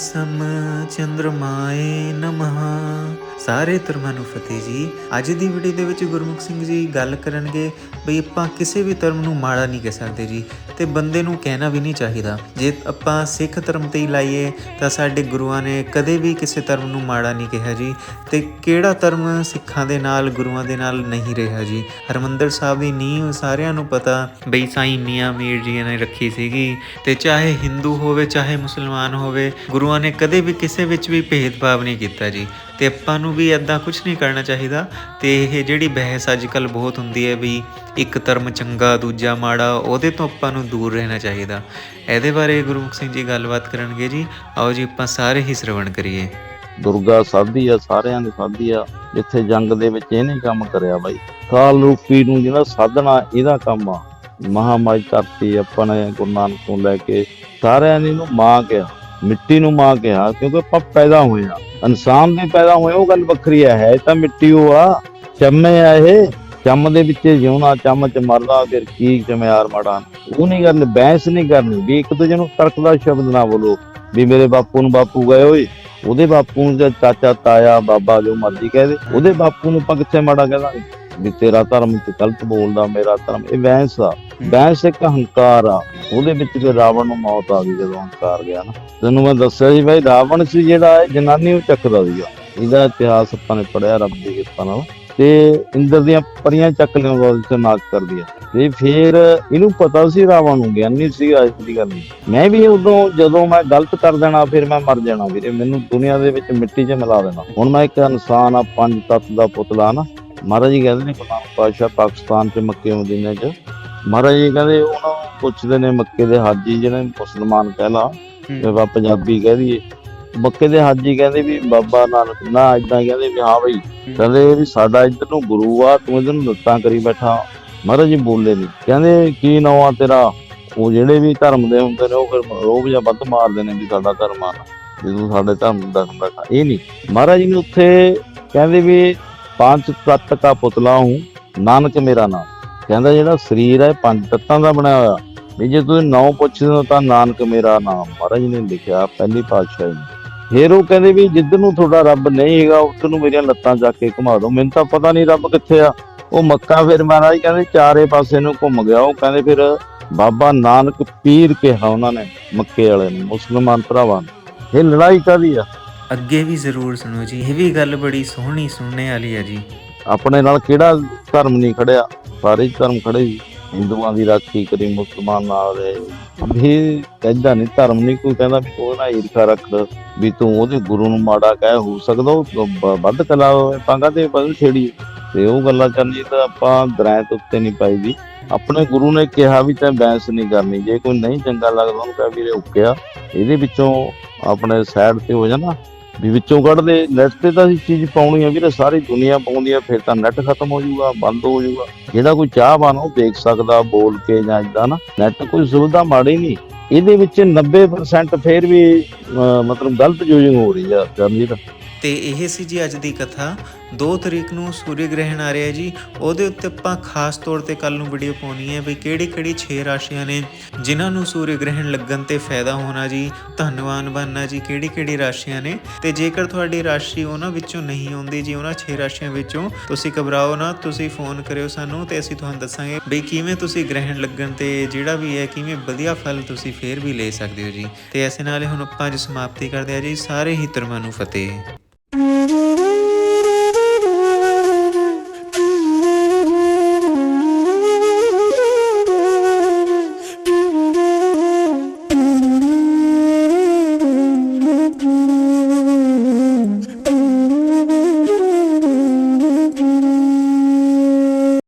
ਸਮ ਚੰਦਰਮਾਏ ਨਮః। ਸਾਰੇ ਧਰਮਾਂ ਨੂੰ ਫਤਿਹ ਜੀ। ਅੱਜ ਦੀ ਵੀਡੀਓ ਦੇ ਵਿੱਚ ਗੁਰਮੁਖ ਸਿੰਘ ਜੀ ਗੱਲ ਕਰਨਗੇ ਬਈ ਆਪਾਂ ਕਿਸੇ ਵੀ ਧਰਮ ਨੂੰ ਮਾੜਾ ਨਹੀਂ ਕਹਿ ਸਕਦੇ ਜੀ। ਤੇ ਬੰਦੇ ਨੂੰ ਕਹਿਣਾ ਵੀ ਨਹੀਂ ਚਾਹੀਦਾ। ਜੇ ਆਪਾਂ ਸਿੱਖ ਧਰਮ ਤੇ ਹੀ ਲਾਈਏ, ਤਾਂ ਸਾਡੇ ਗੁਰੂਆਂ ਨੇ ਕਦੇ ਵੀ ਕਿਸੇ ਧਰਮ ਨੂੰ ਮਾੜਾ ਨਹੀਂ ਕਿਹਾ ਜੀ। ਤੇ ਕਿਹੜਾ ਧਰਮ ਸਿੱਖਾਂ ਦੇ ਨਾਲ, ਗੁਰੂਆਂ ਦੇ ਨਾਲ ਨਹੀਂ ਰਿਹਾ ਜੀ? ਹਰਮੰਦਰ ਸਾਹਿਬ ਦੀ ਨੀਂਹ ਸਾਰਿਆਂ ਨੂੰ ਪਤਾ ਬਈ ਸਾਈਂ ਮੀਆਂ ਮੀਰ ਜੀ ਨੇ ਰੱਖੀ ਸੀਗੀ। ਤੇ ਚਾਹੇ ਹਿੰਦੂ ਹੋਵੇ, ਚਾਹੇ ਮੁਸਲਮਾਨ ਹੋਵੇ, ਗੁਰੂਆਂ ਨੇ ਕਦੇ ਵੀ ਕਿਸੇ ਵਿੱਚ ਵੀ ਭੇਦਭਾਵ ਨਹੀਂ ਕੀਤਾ ਜੀ। ਤੇ ਆਪਾਂ ਨੂੰ ਵੀ ਐਦਾਂ ਕੁਝ ਨਹੀਂ ਕਰਨਾ ਚਾਹੀਦਾ। ਤੇ ਇਹ ਜਿਹੜੀ ਬਹਿਸ ਅੱਜ ਕੱਲ ਬਹੁਤ ਹੁੰਦੀ ਹੈ ਵੀ ਇੱਕ ਧਰਮ ਚੰਗਾ, ਦੂਜਾ ਮਾੜਾ, ਉਹਦੇ ਤੋਂ ਆਪਾਂ ਨੂੰ ਦੂਰ ਰਹਿਣਾ ਚਾਹੀਦਾ। ਇਹਦੇ ਬਾਰੇ ਗੁਰਮੁਖ ਸਿੰਘ ਜੀ ਗੱਲਬਾਤ ਕਰਨਗੇ ਜੀ। ਆਓ ਜੀ, ਆਪਾਂ ਸਾਰੇ ਹੀ ਸ਼ਰਵਣ ਕਰੀਏ। ਦੁਰਗਾ ਸਾਧੀ ਆ, ਸਾਰਿਆਂ ਦੀ ਸਾਧੀ ਆ। ਜਿੱਥੇ ਜੰਗ ਦੇ ਵਿੱਚ ਇਹਨੇ ਕੰਮ ਕਰਿਆ ਬਾਈ। ਕਾਲ ਰੂਪੀ ਨੂੰ ਜਿਹੜਾ ਸਾਧਣਾ, ਇਹਦਾ ਕੰਮ ਆ। ਮਹਾਮਾਈ ਧਰਤੀ ਆਪਾਂ ਨੇ ਗੁਰੂ ਨਾਨਕ ਤੋਂ ਲੈ ਕੇ ਸਾਰਿਆਂ ਨੇ ਇਹਨੂੰ ਮਾਂ ਕਿਹਾ। ਮਿੱਟੀ ਨੂੰ ਮਾਂ ਕਿਹਾ, ਕਿਉਂਕਿ ਆਪਾਂ ਪੈਦਾ ਹੋਏ ਆ ਇਨਸਾਨ ਦੇ ਪੈਦਾ ਹੋਏ, ਉਹ ਗੱਲ ਵੱਖਰੀ ਆ ਹੈ ਤਾਂ ਮਿੱਟੀ ਉਹ ਆ। ਚੰਮੇ ਆ ਇਹ, ਚੰਮ ਦੇ ਵਿੱਚ ਜਿਉਣਾ, ਚੰਮ ਚ ਮਰਦਾ ਫਿਰ ਕੀ ਚਮਿਆਰ ਮਾੜਾ ਉਹ ਨਹੀਂ ਕਰਨੀ, ਬਹਿਸ ਨਹੀਂ ਕਰਨੀ, ਵੀ ਇੱਕ ਦੂਜੇ ਨੂੰ ਤਰਕ ਦਾ ਸ਼ਬਦ ਨਾ ਬੋਲੋ, ਵੀ ਮੇਰੇ ਬਾਪੂ ਨੂੰ ਬਾਪੂ ਗਏ ਓਏ ਉਹਦੇ ਬਾਪੂ ਨੂੰ ਚਾਚਾ, ਤਾਇਆ, ਬਾਬਾ ਜੋ ਮਰਜ਼ੀ ਕਹਦੇ ਉਹਦੇ ਬਾਪੂ ਨੂੰ ਆਪਾਂ ਕਿੱਥੇ ਮਾੜਾ ਕਹਦਾਂਗੇ ਵੀ ਤੇਰਾ ਧਰਮ ਤੇ ਗਲਤ ਬੋਲਦਾ, ਮੇਰਾ ਧਰਮ, ਇਹ ਬਹਿਸ ਆ। ਬਹਿਸ ਇੱਕ ਹੰਕਾਰ ਆ। ਉਹਦੇ ਵਿੱਚ ਫਿਰ ਰਾਵਣ ਨੂੰ ਮੌਤ ਆ ਗਈ ਜਦੋਂ ਹੰਕਾਰ ਗਿਆ ਨਾ। ਤੈਨੂੰ ਮੈਂ ਦੱਸਿਆ ਸੀ ਭਾਈ ਰਾਵਣ ਸੀ ਜਿਹੜਾ ਜਨਾਨੀ ਨੂੰ ਚੱਕਦਾ ਸੀਗਾ। ਇਹਦਾ ਇਤਿਹਾਸ ਆਪਾਂ ਨੇ ਪੜਿਆ ਰੱਬ ਦੀ ਕਿਰਪਾ ਨਾਲ। ਤੇ ਇੰਦਰ ਦੀਆਂ ਪਰੀਆਂ ਚੱਕ ਲਿਆਉਣ ਵਾਸਤੇ ਨਾਚ ਕਰਦੀ ਆ ਤੇ ਫਿਰ ਇਹਨੂੰ ਪਤਾ ਸੀ ਰਾਵਣ ਨੂੰ ਗਿਆਨੀ ਸੀ ਅੱਜ ਦੀ ਗੱਲ ਨਹੀਂ। ਮੈਂ ਵੀ ਉਦੋਂ ਜਦੋਂ ਮੈਂ ਗਲਤ ਕਰ ਦੇਣਾ, ਫਿਰ ਮੈਂ ਮਰ ਜਾਣਾ ਵੀਰੇ। ਮੈਨੂੰ ਦੁਨੀਆ ਦੇ ਵਿੱਚ ਮਿੱਟੀ 'ਚ ਮਿਲਾ ਦੇਣਾ। ਹੁਣ ਮੈਂ ਇੱਕ ਇਨਸਾਨ ਆ, ਪੰਜ ਤੱਤ ਦਾ ਪੁਤਲਾ ਨਾ। ਮਹਾਰਾਜ ਜੀ ਕਹਿੰਦੇ ਨੇ ਨਾਨਕ ਪਾਤਸ਼ਾਹ ਪਾਕਿਸਤਾਨ 'ਚ ਮੱਕੇ ਮਦੀਨੇ 'ਚ ਮਹਾਰਾਜ ਜੀ ਕਹਿੰਦੇ ਉਹਨਾਂ ਨੂੰ ਪੁੱਛਦੇ ਨੇ ਮੱਕੇ ਦੇ ਹਾਜੀ ਜਿਹੜੇ ਮੁਸਲਮਾਨ ਕਹਿਲਾ ਜੇ ਆਪਾਂ ਪੰਜਾਬੀ ਕਹਿ ਦਈਏ। ਮੱਕੇ ਦੇ ਹਾਜੀ ਕਹਿੰਦੇ ਵੀ ਬਾਬਾ ਨਾਨਕ ਨਾ ਇਦਾਂ ਕਹਿੰਦੇ ਵੀ ਹਾਂ ਬਈ। ਕਹਿੰਦੇ ਵੀ ਸਾਡਾ ਇੱਧਰ ਨੂੰ ਗੁਰੂ ਆ ਤੂੰ ਇੱਧਰ ਨੂੰ ਲੱਤਾਂ ਕਰੀ ਬੈਠਾ। ਮਹਾਰਾਜ ਜੀ ਬੋਲੇ ਨਹੀਂ ਕਹਿੰਦੇ ਕੀ ਨਾਂ ਆ ਤੇਰਾ? ਉਹ ਜਿਹੜੇ ਵੀ ਧਰਮ ਦੇ ਹੁੰਦੇ ਨੇ ਉਹ ਫਿਰ ਰੋਬ ਜਾਂ ਵੱਧ ਮਾਰਦੇ ਨੇ ਵੀ ਸਾਡਾ ਧਰਮ ਆ ਤੂੰ ਸਾਡੇ ਧਰਮ ਦਾ ਰੱਖਾ ਇਹ ਨਹੀਂ ਮਹਾਰਾਜ ਜੀ ਨੇ ਉੱਥੇ ਕਹਿੰਦੇ ਵੀ ਪੰਜ ਤੱਤ ਦਾ ਪੁਤਲਾ ਹੂੰ, ਨਾਨਕ ਮੇਰਾ ਨਾਮ। ਕਹਿੰਦਾ ਜਿਹੜਾ ਸਰੀਰ ਹੈ, ਪੰਜ ਤੱਤਾਂ ਦਾ ਬਣਿਆ ਹੋਇਆ। ਵੀ ਜੇ ਤੁਸੀਂ ਨੌ ਪੁੱਛਦੇ ਹੋ ਤਾਂ ਨਾਨਕ ਮੇਰਾ ਨਾਮ। ਮਹਾਰਾਜ ਨੇ ਲਿਖਿਆ, ਪਹਿਲੀ ਪਾਤਸ਼ਾਹੀ ਨੇ। ਫਿਰ ਉਹ ਕਹਿੰਦੇ ਵੀ ਜਿੱਧਰ ਨੂੰ ਤੁਹਾਡਾ ਰੱਬ ਨਹੀਂ ਹੈਗਾ ਉੱਧਰ ਨੂੰ ਮੇਰੀਆਂ ਲੱਤਾਂ ਚੱਕ ਕੇ ਘੁਮਾ ਦਿਓ। ਮੈਨੂੰ ਤਾਂ ਪਤਾ ਨਹੀਂ ਰੱਬ ਕਿੱਥੇ ਆ। ਉਹ ਮੱਕਾ ਫਿਰ ਮਹਾਰਾਜ ਕਹਿੰਦੇ ਚਾਰੇ ਪਾਸੇ ਨੂੰ ਘੁੰਮ ਗਿਆ। ਉਹ ਕਹਿੰਦੇ ਫਿਰ ਬਾਬਾ ਨਾਨਕ ਪੀਰ ਕਿਹਾ ਉਹਨਾਂ ਨੇ, ਮੱਕੇ ਵਾਲੇ ਨੂੰ, ਮੁਸਲਮਾਨ ਭਰਾਵਾਂ ਨੂੰ। ਇਹ ਲੜਾਈ ਕਾਦੀ ਆ? ਅੱਗੇ ਵੀ ਜ਼ਰੂਰ ਸੁਣੋ ਜੀ, ਇਹ ਵੀ ਗੱਲ ਬੜੀ ਸੋਹਣੀ ਸੁਣਨੇ ਵਾਲੀ ਹੈ ਜੀ। ਆਪਣੇ ਨਾਲ ਕਿਹੜਾ ਧਰਮ ਨਹੀਂ ਖੜਿਆ? ਸਾਰੇ ਹੀ ਧਰਮ ਖੜੇ ਸੀ। ਹਿੰਦੂਆਂ ਦੀ ਰਾਖੀ ਕਰੀ, ਮੁਸਲਮਾਨ ਨਾਲ ਵੀ ਕਹਿੰਦਾ ਨਹੀਂ, ਧਰਮ ਨਹੀਂ, ਕੋਈ ਕਹਿੰਦਾ ਵੀ ਉਹ ਨਾ ਈਰਖਾ ਰੱਖ ਵੀ ਤੂੰ ਉਹਦੇ ਗੁਰੂ ਨੂੰ ਮਾੜਾ ਕਹਿ, ਹੋ ਸਕਦਾ ਉਹ ਵੱਧ ਕਲਾ ਪੰਗਾ ਤੇ ਬਦਲ ਛੇੜੀ। ਤੇ ਉਹ ਗੱਲਾਂ ਕਰਨੀ ਤਾਂ ਆਪਾਂ ਦਰਾਇਤ ਉੱਤੇ ਨਹੀਂ ਪਾਈਦੀ ਆਪਣੇ ਗੁਰੂ ਨੇ ਕਿਹਾ ਵੀ ਤੈਂ ਬੈਂਸ ਨਹੀਂ ਕਰਨੀ, ਜੇ ਕੋਈ ਨਹੀਂ ਚੰਗਾ ਲੱਗਦਾ ਉਹਨੂੰ ਕਹਿ ਵੀਰੇ ਉੱਕਿਆ। ਇਹਦੇ ਵਿੱਚੋਂ ਆਪਣੇ ਸਾਈਡ ਤੇ ਹੋ ਜਾਣਾ। ਵੀ ਵਿੱਚੋਂ ਕੱਢ ਦੇ ਨੈਟ ਤੇ ਤਾਂ ਅਸੀਂ ਚੀਜ਼ ਪਾਉਣੀ ਆ ਵੀਰੇ, ਸਾਰੀ ਦੁਨੀਆ ਪਾਉਂਦੀ ਆ, ਫਿਰ ਤਾਂ ਨੈਟ ਖਤਮ ਹੋ ਜਾਊਗਾ, ਬੰਦ ਹੋ ਜਾਊਗਾ। ਜਿਹੜਾ ਕੋਈ ਚਾਹਵਾਨ ਉਹ ਦੇਖ ਸਕਦਾ, ਬੋਲ ਕੇ ਜਾਂ ਇਦਾਂ ਨਾ। ਨੈਟ ਕੋਈ ਸੁਵਿਧਾ ਮਾੜੀ ਨਹੀਂ। ਇਹਦੇ ਵਿੱਚ 90% ਫੇਰ ਵੀ ਮਤਲਬ ਗਲਤ ਯੂਜ਼ਿੰਗ ਹੋ ਰਹੀ ਆ, ਚਰਨਜੀਤ। ਤੇ ਇਹ ਸੀ ਜੀ ਅੱਜ ਦੀ ਕਥਾ। 2 ਤਰੀਕ ਨੂੰ ਸੂਰਜ ਗ੍ਰਹਿਣ ਆ ਰਿਹਾ ਜੀ। ਉਹਦੇ ਉੱਤੇ ਆਪਾਂ ਖਾਸ ਤੌਰ ਤੇ ਕੱਲ ਨੂੰ ਵੀਡੀਓ ਪਾਉਣੀ ਹੈ ਵੀ ਕਿਹੜੀ ਕਿਹੜੀ 6 ਰਾਸ਼ੀਆਂ ਨੇ, ਜਿਨ੍ਹਾਂ ਨੂੰ ਸੂਰਜ ਗ੍ਰਹਿਣ ਲੱਗਣ ਤੇ ਫਾਇਦਾ ਹੋਣਾ ਜੀ। ਧੰਨਵਾਨ ਬਣਨਾ ਜੀ ਕਿਹੜੀ ਕਿਹੜੀ ਰਾਸ਼ੀਆਂ ਨੇ। ਤੇ ਜੇਕਰ ਤੁਹਾਡੀ ਰਾਸ਼ੀ ਉਹਨਾਂ ਵਿੱਚੋਂ ਨਹੀਂ ਆਉਂਦੀ ਜੀ, ਉਹਨਾਂ 6 ਰਾਸ਼ੀਆਂ ਵਿੱਚੋਂ, ਤੁਸੀਂ ਘਬਰਾਓ ਨਾ, ਤੁਸੀਂ ਫੋਨ ਕਰਿਓ ਸਾਨੂੰ ਤੇ ਅਸੀਂ ਤੁਹਾਨੂੰ ਦੱਸਾਂਗੇ ਵੀ ਕਿਵੇਂ ਤੁਸੀਂ ਗ੍ਰਹਿਣ ਲੱਗਣ ਤੇ ਜਿਹੜਾ ਵੀ ਹੈ, ਕਿਵੇਂ ਵਧੀਆ ਫਲ ਤੁਸੀਂ ਫੇਰ ਵੀ ਲੈ ਸਕਦੇ ਹੋ ਜੀ। ਤੇ ਐਸੇ ਨਾਲ ਹੁਣ ਆਪਾਂ ਅੱਜ ਸਮਾਪਤੀ ਕਰਦੇ ਹਾਂ ਜੀ। ਸਾਰੇ ਹੀ ਧਰਮਾਂ ਨੂੰ ਫਤਿਹ।